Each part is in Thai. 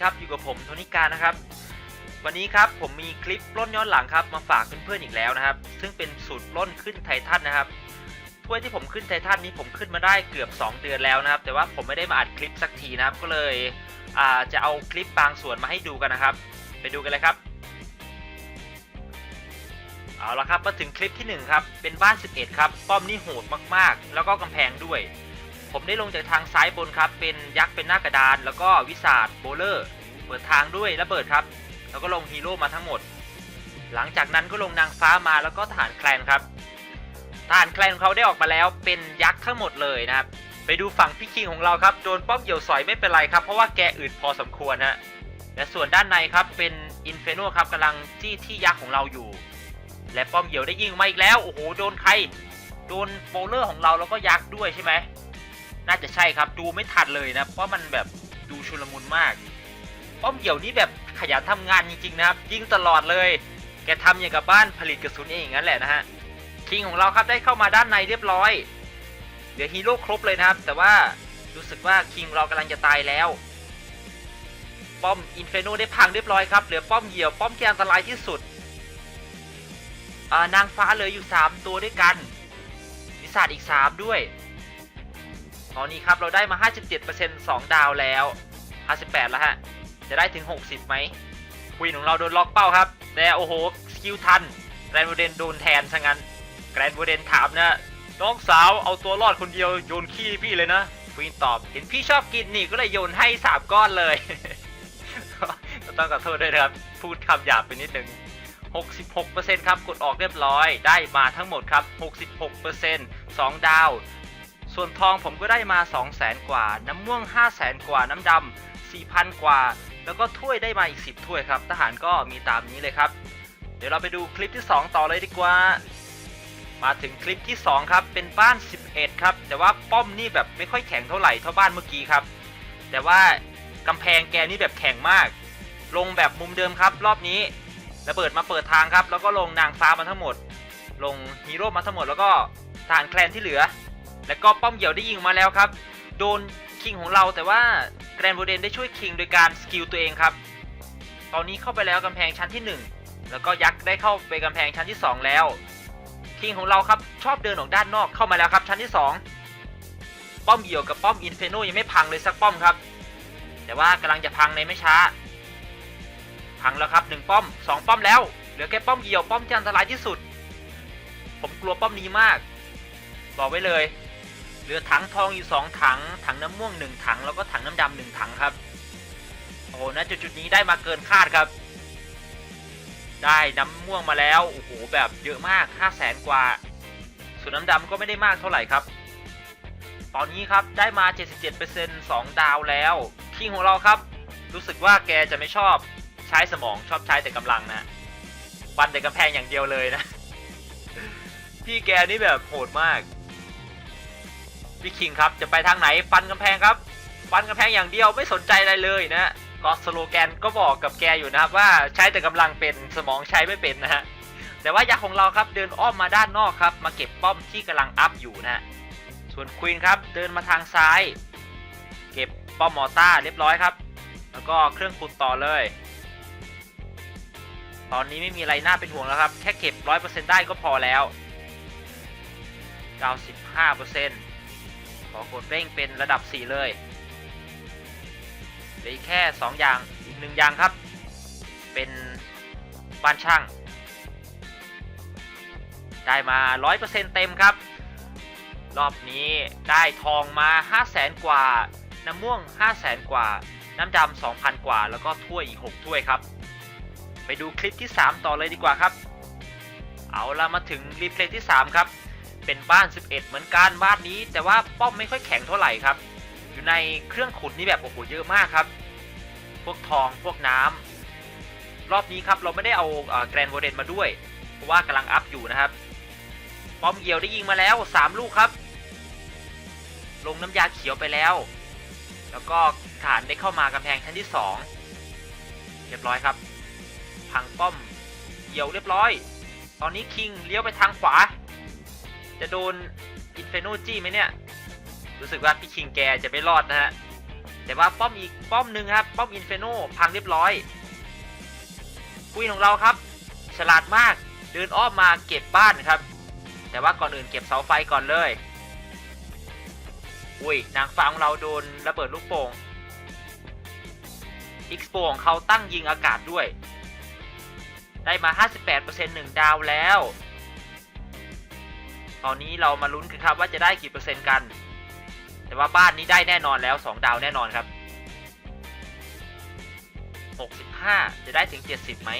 ครับอยู่กับผมโทนิการนะครับ วันนี้ครับผมมีคลิปปล้นย้อนหลังครับมาฝากเพื่อนๆอีกแล้วนะครับ ซึ่งเป็นสูตรปล้นขึ้นไททันนะครับถ้วยที่ผมขึ้นไททันนี้ผมขึ้นมาได้เกือบ 2 เดือนแล้วนะครับ แต่ว่าผมไม่ได้มาอัดคลิปสักทีนะครับ ก็เลยจะเอาคลิปบางส่วนมาให้ดูกันนะครับ ไปดูกันเลยครับเอาละครับมาถึงคลิปที่หนึ่งครับเป็นบ้าน 11 ครับ ป้อมนี่โหดมากๆ แล้วก็กำแพงด้วย ผมได้ลงจากทางซ้ายบนครับเป็นยักษ์เป็นหน้ากระดาน แล้วก็วิสาดโบเลอร์เปิดทางด้วยระเบิดครับ แล้วก็ลงฮีโร่มาทั้งหมด หลังจากนั้นก็ลงนางฟ้ามาแล้วก็ทหารแคลนครับทหารแคลนของเขาได้ออกมาแล้วเป็นยักษ์ทั้งหมดเลยนะครับไปดูฝั่งพี่คิงของเราครับโดนป้อมเหี่ยวสอยไม่เป็นไรครับ เพราะว่าแกอึดพอสมควรฮะและส่วนด้านในครับเป็นอินเฟโนครับกำลังจี้ที่ยักษ์ของเราอยู่ และป้อมเหี่ยวได้ยิงมาอีกแล้วโอ้โหโดนใคร โดนโบเลอร์ของเราแล้วก็ยักษ์ด้วยใช่ไหม น่าจะใช่ครับดูไม่ทันเลยนะเพราะมันแบบดูชุลมุนมาก ป้อมเหี่ยวนี่แบบขยันทำงานจริงๆนะครับ ยิงตลอดเลย แกทำอย่างกับบ้านผลิตกระสุนเองอย่างนั้นแหละนะฮะคิงของเราครับได้เข้ามาด้านในเรียบร้อยเหลือฮีโร่ครบเลยนะครับ แต่ว่ารู้สึกว่าคิงเรากำลังจะตายแล้ว ป้อมอินเฟโนได้พังเรียบร้อยครับเหลือป้อมเหี่ยวป้อมที่อันตรายที่สุดนางฟ้าเหลืออยู่ 3 ตัวด้วยกันวิสาดอีก 3 ด้วย ตอนนี้ครับเราได้มา 57% 2 ดาวแล้ว 58 แล้วฮะ จะได้ถึง 60ไหมควีนของเราโดนล็อกเป้าครับ แต่โอ้โห สกิลทันแกรนด์โวเดนโดนแทนซะงั้น แกรนด์โวเดนถามนะ น้องสาวเอาตัวรอดคนเดียวโยนขี้พี่เลยนะควีนตอบเห็นพี่ชอบกินนี่ก็เลยโยนให้3ก้อนเลย ต้องขอโทษด้วยนะครับ พูดคำหยาบไปนิดนึง66%ครับ กดออกเรียบร้อย ได้มาทั้งหมดครับ 66% 2 ดาว ส่วนทองผมก็ได้มา 2 0 0แสนกว่า น้ำม่วง 5 0 0แสนกว่า น้ำดำ 4,000 กว่า แล้วก็ถ้วยได้มาอีก 10 ถ้วยครับ ทหารก็มีตามนี้เลยครับ เดี๋ยวเราไปดูคลิปที่ 2 ต่อเลยดีกว่า มาถึงคลิปที่ 2 ครับ เป็นบ้าน 11 ครับ แต่ว่าป้อมนี่แบบไม่ค่อยแข็งเท่าไหร่เท่าบ้านเมื่อกี้ครับ แต่ว่ากำแพงแกนี่แบบแข็งมาก ลงแบบมุมเดิมครับ รอบนี้ระเบิดมาเปิดทางครับ แล้วก็ลงนางฟ้ามาทั้งหมด ลงฮีโร่มาทั้งหมด แล้วก็ทหารแคลนที่เหลือ แล้วก็ป้อมเหี่ยวได้ยิงมาแล้วครับ โดนคิงของเราแต่ว่าแกรนโบเดนได้ช่วยคิงโดยการสกิลตัวเองครับ ตอนนี้เข้าไปแล้วกำแพงชั้นที่ 1 แล้วก็ยักษ์ได้เข้าไปกำแพงชั้นที่ 2 แล้ว คิงของเราครับชอบเดินออกด้านนอกเข้ามาแล้วครับชั้นที่ 2 ป้อมเหี่ยวกับป้อมอินเฟโนยังไม่พังเลยสักป้อมครับ แต่ว่ากำลังจะพังในไม่ช้า พังแล้วครับหนึ่งป้อมสองป้อมแล้ว เหลือแค่ป้อมเหี่ยวป้อมที่อันตรายที่สุด ผมกลัวป้อมนี้มากบอกไว้เลย เหลือถังทองอยู่ 2 ถัง ถังน้ำม่วง 1 ถัง แล้วก็ถังน้ำดำหนึ่งถังครับ โอ้โหณจุดจุดๆนี้ได้มาเกินคาดครับ ได้น้ำม่วงมาแล้ว โอ้โห แบบเยอะมาก 5 0 0แสนกว่า ส่วนน้ำดำก็ไม่ได้มากเท่าไหร่ครับ ตอนนี้ครับได้มา 77% 2 ดาวแล้ว คิงของเราครับ รู้สึกว่าแกจะไม่ชอบใช้สมองชอบใช้แต่กำลังนะฟันแต่กำแพงอย่างเดียวเลยนะ พี่แกนี่แบบโหดมาก พี่คิงครับจะไปทางไหนฟันกำแพงครับ ฟันกำแพงอย่างเดียวไม่สนใจอะไรเลยนะก็สโลแกนก็บอกกับแกอยู่นะครับว่าใช้แต่กำลังเป็นสมองใช้ไม่เป็นนะฮะแต่ว่ายักษ์ของเราครับเดินอ้อมมาด้านนอกครับ มาเก็บป้อมที่กำลังอัพอยู่นะฮะส่วนควีนครับเดินมาทางซ้าย เก็บป้อมมอต้าเรียบร้อยครับ แล้วก็เครื่องขุดต่อเลย ตอนนี้ไม่มีอะไรน่าเป็นห่วงแล้วครับ แค่เก็บ 100%ได้ก็พอแล้ว 95% ขอกดเร่งเป็นระดับ 4 เลยเหลืออีกแค่ 2 อย่างอีกหนึ่งอย่างครับ เป็นบ้านช่าง ได้มา 100%เต็มครับ รอบนี้ได้ทองมา 500,000 กว่า น้ำม่วง 500,000 กว่า น้ำดำ2,000 กว่า แล้วก็ถ้วยอีก 6 ถ้วยครับ ไปดูคลิปที่ 3 ต่อเลยดีกว่าครับ เอาละมาถึงรีเพลย์ที่ 3 ครับ เป็นบ้าน 11 เหมือนกันบ้านนี้แต่ว่าป้อมไม่ค่อยแข็งเท่าไหร่ครับ อยู่ในเครื่องขุดนี่แบบโอ้โหเยอะมากครับ พวกทองพวกน้ำรอบนี้ครับเราไม่ได้เอาแกรนโวเดนมาด้วย เพราะว่ากำลังอัพอยู่นะครับ ป้อมเหี่ยวได้ยิงมาแล้ว 3 ลูกครับ ลงน้ำยาเขียวไปแล้ว แล้วก็ฐานได้เข้ามากำแพงชั้นที่ 2 เรียบร้อยครับ พังป้อมเหี่ยวเรียบร้อย ตอนนี้คิงเลี้ยวไปทางขวา จะโดนอินเฟโนจี้ไหมเนี่ย รู้สึกว่าพี่คิงแกจะไม่รอดนะฮะ แต่ว่าป้อมอีกป้อมหนึ่งครับ ป้อมอินเฟโนพังเรียบร้อยคุยของเราครับ ฉลาดมาก เดินอ้อมมาเก็บบ้านครับ แต่ว่าก่อนอื่นเก็บเสาไฟก่อนเลย อุ้ย นางฟ้าของเราโดนระเบิดลูกโป่ง X โปของเขาตั้งยิงอากาศด้วย ได้มา 58% 1ดาวแล้ว ตอนนี้เรามาลุ้นกันครับว่าจะได้กี่เปอร์เซ็นต์กัน แต่ว่าบ้านนี้ได้แน่นอนแล้ว 2 ดาวแน่นอนครับ 65 จะได้ถึง 70ไหม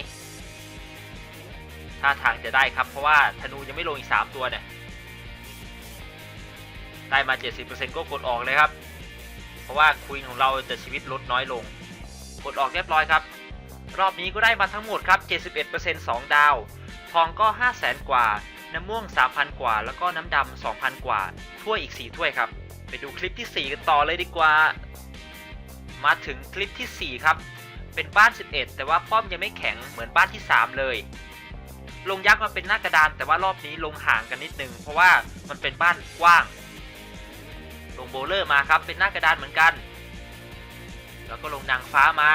ถ้าทางจะได้ครับ เพราะว่าธนูยังไม่ลงอีก 3 ตัวเนี่ย ได้มา 70%ก็กดออกเลยครับ เพราะว่าควีนของเราจะชีวิตลดน้อยลง กดออกเรียบร้อยครับ รอบนี้ก็ได้มาทั้งหมดครับ 71% 2 ดาว ทองก็ 500,000 กว่า น้ำม่วง 3,000 กว่า แล้วก็น้ำดำ2,000 กว่า ถ้วยอีก 4 ถ้วยครับ ไปดูคลิปที่ 4 กันต่อเลยดีกว่า มาถึงคลิปที่ 4 ครับ เป็นบ้าน 11 แต่ว่าป้อมยังไม่แข็งเหมือนบ้านที่ 3 เลย ลงยักษ์มาเป็นหน้ากระดาน แต่ว่ารอบนี้ลงห่างกันนิดนึง เพราะว่ามันเป็นบ้านกว้าง ลงโบเลอร์มาครับ เป็นหน้ากระดานเหมือนกัน แล้วก็ลงนางฟ้ามา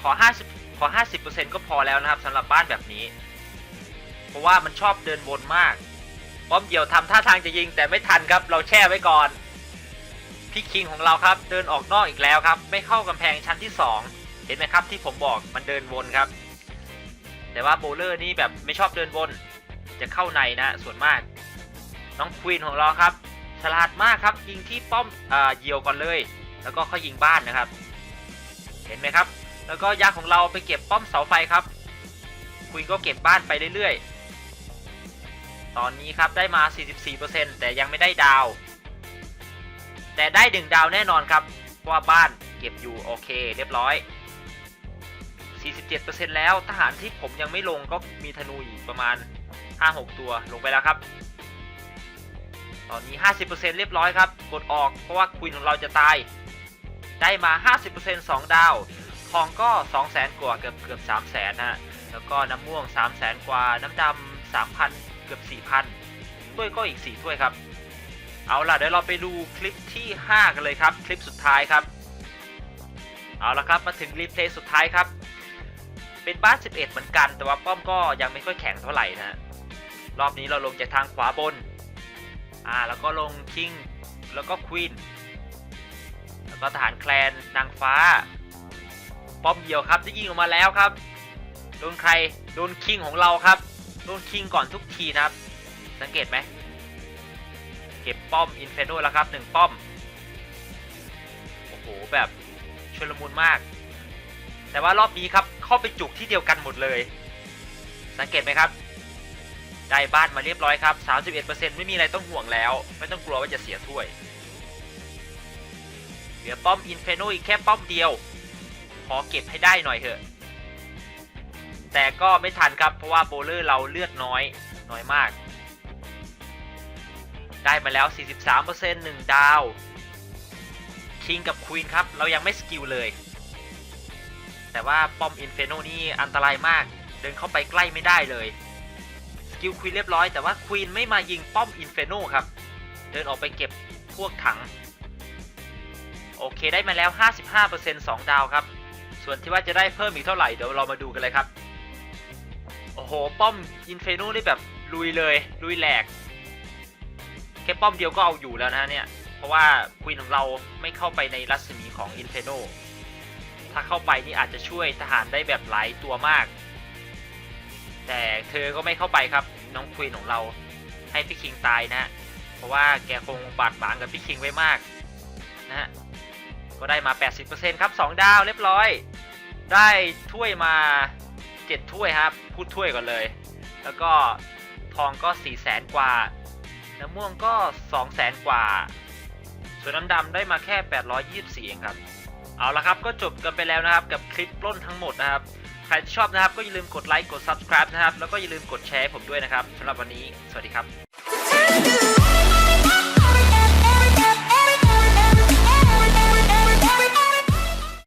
ขอ 50 ขอ 50%ก็พอแล้วนะครับสำหรับบ้านแบบนี้ เพราะว่ามันชอบเดินวนมาก ป้อมเดี่ยวทำท่าทางจะยิงแต่ไม่ทันครับเราแช่ไว้ก่อน พี่คิงของเราครับเดินออกนอกอีกแล้วครับ ไม่เข้ากำแพงชั้นที่ 2 เห็นไหมครับที่ผมบอกมันเดินวนครับ แต่ว่าโบเลอร์นี่แบบไม่ชอบเดินวน จะเข้าในนะส่วนมาก น้องควีนของเราครับ ฉลาดมากครับยิงที่ป้อมอ่าเหี่ยวก่อนเลย แล้วก็ค่อยยิงบ้านนะครับ เห็นไหมครับ แล้วก็ยักษ์ของเราไปเก็บป้อมเสาไฟครับคุยก็เก็บบ้านไปเรื่อยๆ ตอนนี้ครับได้มา 44%แต่ยังไม่ได้ดาว แต่ได้ดึงดาวแน่นอนครับเพราะว่าบ้านเก็บอยู่โอเค เรียบร้อย 47%แล้วทหารที่ผมยังไม่ลงก็มีธนูอีกประมาณ 5-6 ตัวลงไปแล้วครับ ตอนนี้ 50%เรียบร้อยครับ กดออกเพราะว่าควีนของเราจะตาย ได้มา 50% 2 ดาวทองก็ 200,000 กว่าเกือบเกือบ300,000นะฮะ แล้วก็น้ำม่วง 300,000 กว่า น้ำดำ3,000 กือบ4,000ถ้วยก็อีก4ถ้วยครับ เอาล่ะเดี๋ยวเราไปดูคลิปที่ 5 กันเลยครับ คลิปสุดท้ายครับ เอาละครับมาถึงรีเพลย์สุดท้ายครับ เป็นบ้าน 11 เหมือนกัน แต่ว่าป้อมก็ยังไม่ค่อยแข็งเท่าไหร่นะฮะรอบนี้เราลงจากทางขวาบน อ่าแล้วก็ลงคิงแล้วก็ควีนแล้วก็ทหารแคลนนางฟ้า ป้อมเดียวครับจะยิงออกมาแล้วครับ โดนใคร โดนคิงของเราครับ โดนคิงก่อนทุกทีนะครับ สังเกตไหม เก็บป้อมอินเฟโนแล้วครับหนึ่งป้อม โอ้โห แบบชุลมุนมาก แต่ว่ารอบนี้ครับเข้าไปจุกที่เดียวกันหมดเลย สังเกตไหมครับ ได้บ้านมาเรียบร้อยครับ 31%ไม่มีอะไรต้องห่วงแล้ว ไม่ต้องกลัวว่าจะเสียถ้วย เหลือป้อมอินเฟโนอีกแค่ป้อมเดียว ขอเก็บให้ได้หน่อยเถอะ แต่ก็ไม่ทันครับ เพราะว่าโบเลอร์เราเลือดน้อยน้อยมาก ได้มาแล้ว 43% 1 ดาว คิงกับควีนครับ เรายังไม่สกิลเลย แต่ว่าป้อมอินเฟโนนี่อันตรายมาก เดินเข้าไปใกล้ไม่ได้เลย สกิลควีนเรียบร้อย แต่ว่าควีนไม่มายิงป้อมอินเฟโนครับ เดินออกไปเก็บพวกถัง โอเคได้มาแล้ว 55% 2 ดาวครับ ส่วนที่ว่าจะได้เพิ่มอีกเท่าไหร่เดี๋ยวเรามาดูกันเลยครับ โห ป้อมอินเฟโนนี่แบบลุยเลยลุยแหลก แค่ป้อมเดียวก็เอาอยู่แล้วนะเนี่ย เพราะว่าควีนของเราไม่เข้าไปในรัศมีของอินเฟโนถ้าเข้าไปนี่อาจจะช่วยทหารได้แบบหลายตัวมาก แต่เธอก็ไม่เข้าไปครับ น้องควีนของเราให้พี่คิงตายนะฮะเพราะว่าแกคงบาดหมางกับพี่คิงไว้มากนะฮะก็ได้มา 80%ครับ 2 ดาวเรียบร้อย ได้ถ้วยมา 7 ถ้วยครับ พูดถ้วยก่อนเลย แล้วก็ทองก็ 4 0 0แสนกว่า น้ำม่วงก็ 2 0 0แสนกว่า ส่วนน้ำดำได้มาแค่ 824 เองครับ เอาละครับก็จบกันไปแล้วนะครับ กับคลิปปล้นทั้งหมดนะครับ ใครที่ชอบนะครับก็อย่าลืมกดไลค์ กด subscribe นะครับ แล้วก็อย่าลืมกดแชร์ผมด้วยนะครับสำหรับวันนี้ สวัสดีครับ